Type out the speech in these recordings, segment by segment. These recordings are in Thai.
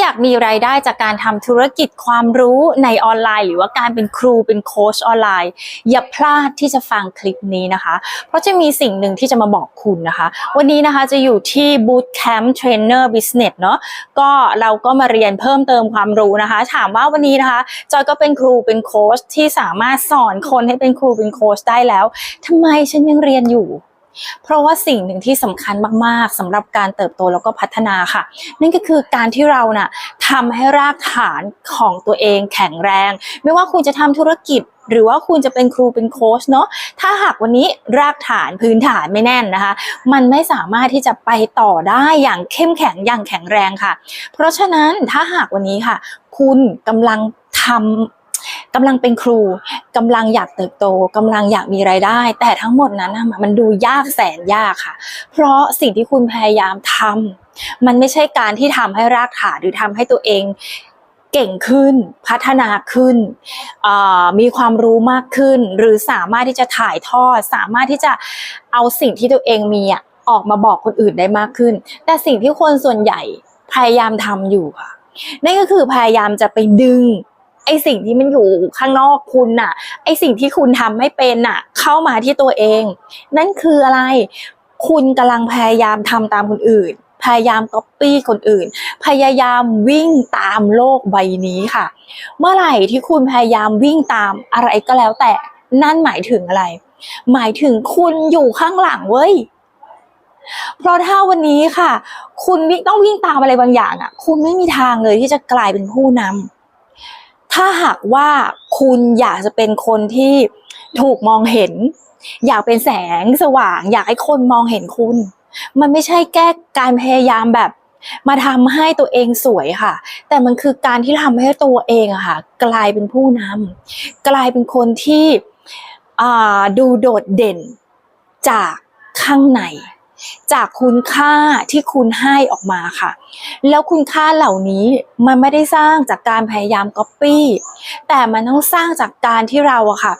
อยากมีรายได้จากการทำธุรกิจความรู้ในออนไลน์ หรือว่าการเป็นครูเป็นโค้ชออนไลน์ อย่าพลาดที่จะฟังคลิปนี้นะคะ เพราะจะมีสิ่งหนึ่งที่จะมาบอกคุณนะคะ วันนี้นะคะจะอยู่ที่ Bootcamp Trainer Business เนาะก็เราก็มาเรียนเพิ่มเติมความรู้นะคะ ถามว่าวันนี้นะคะจอยก็เป็นครูเป็นโค้ชที่สามารถสอนคนให้เป็นครูเป็นโค้ชได้แล้วทำไมฉันยังเรียนอยู่ เพราะว่าสิ่งหนึ่งที่สำคัญมากๆสำหรับการเติบโตแล้วก็พัฒนาค่ะ นั่นก็คือการที่เราน่ะทำให้รากฐานของตัวเองแข็งแรง ไม่ว่าคุณจะทำธุรกิจหรือว่าคุณจะเป็นครูเป็นโค้ชเนาะ ถ้าหากวันนี้รากฐานพื้นฐานไม่แน่นนะคะ มันไม่สามารถที่จะไปต่อได้อย่างเข้มแข็งอย่างแข็งแรงค่ะ เพราะฉะนั้นถ้าหากวันนี้ค่ะ คุณกำลังทำ กำลังเป็นครูกำลังอยากเติบโตกำลังอยากมีรายได้ แต่ทั้งหมดนั้นมันดูยากแสนยากค่ะ เพราะสิ่งที่คุณพยายามทำมันไม่ใช่การที่ทำให้รากฐานหรือทำให้ตัวเองเก่งขึ้นพัฒนาขึ้น มีความรู้มากขึ้น หรือสามารถที่จะถ่ายทอด สามารถที่จะเอาสิ่งที่ตัวเองมีอออกมาบอกคนอื่นได้มากขึ้น แต่สิ่งที่คนส่วนใหญ่พยายามทำอยู่ค่ะนั่นก็คือพยายามจะไปดึง ไอสิ่งที่มันอยู่ข้างนอกคุณน่ะ ไอสิ่งที่คุณทำไม่เป็นน่ะ เข้ามาที่ตัวเอง นั่นคืออะไร คุณกำลังพยายามทำตามคนอื่น พยายามก๊อปปี้คนอื่น พยายามวิ่งตามโลกใบนี้ค่ะ เมื่อไหร่ที่คุณพยายามวิ่งตามอะไรก็แล้วแต่ นั่นหมายถึงอะไร หมายถึงคุณอยู่ข้างหลังเว้ยเพราะถ้าวันนี้ค่ะ คุณต้องวิ่งตามอะไรบางอย่างอะ คุณไม่มีทางเลยที่จะกลายเป็นผู้นำ ถ้าหากว่าคุณอยากจะเป็นคนที่ถูกมองเห็น อยากเป็นแสงสว่าง อยากให้คนมองเห็นคุณ มันไม่ใช่แก้การพยายามแบบมาทำให้ตัวเองสวยค่ะ แต่มันคือการที่ทำให้ตัวเองอะค่ะ กลายเป็นผู้นำกลายเป็นคนที่อ่าดูโดดเด่นจากข้างใน จากคุณค่าที่คุณให้ออกมาค่ะ แล้วคุณค่าเหล่านี้มันไม่ได้สร้างจากการพยายามก๊อปปี้แต่มันต้องสร้างจากการที่เราอะค่ะ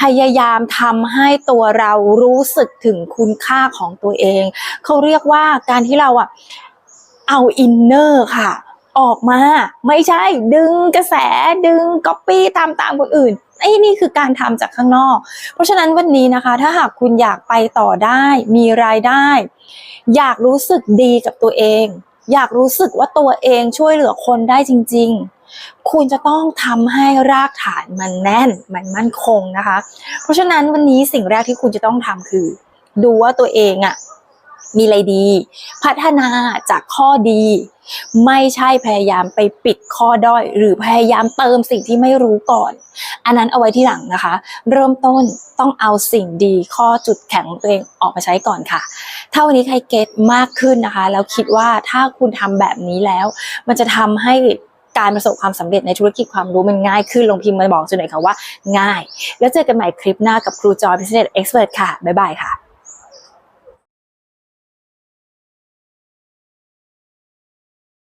พยายามทำให้ตัวเรารู้สึกถึงคุณค่าของตัวเอง เขาเรียกว่าการที่เราอะเอาอินเนอร์ค่ะ ออกมา ไม่ใช่ดึงกระแสดึงก๊อปปี้ตามตามคนอื่นไอ้นี่คือการทำจากข้างนอก เพราะฉะนั้นวันนี้นะคะ ถ้าหากคุณอยากไปต่อได้ มีรายได้ อยากรู้สึกดีกับตัวเอง อยากรู้สึกว่าตัวเองช่วยเหลือคนได้จริง ๆ คุณจะต้องทำให้รากฐานมันแน่นมันมั่นคงนะคะ เพราะฉะนั้นวันนี้สิ่งแรกที่คุณจะต้องทำคือ ดูว่าตัวเองอะมีอะไรดี พัฒนาจากข้อดี ไม่ใช่พยายามไปปิดข้อด้อย หรือพยายามเติมสิ่งที่ไม่รู้ก่อน อันนั้นเอาไว้ที่หลังนะคะ เริ่มต้นต้องเอาสิ่งดีข้อจุดแข็งของตัวเองออกมาใช้ก่อนค่ะ ถ้าวันนี้ใครเก็ตมากขึ้นนะคะ แล้วคิดว่าถ้าคุณทำแบบนี้แล้ว มันจะทำให้การประสบความสำเร็จในธุรกิจความรู้มันง่ายขึ้นลงพิมพ์มาบอกจุดหน่อยค่ะว่าง่าย แล้วเจอกันใหม่คลิปหน้ากับครูจอย Business Expert ค่ะ บ๊ายบายค่ะ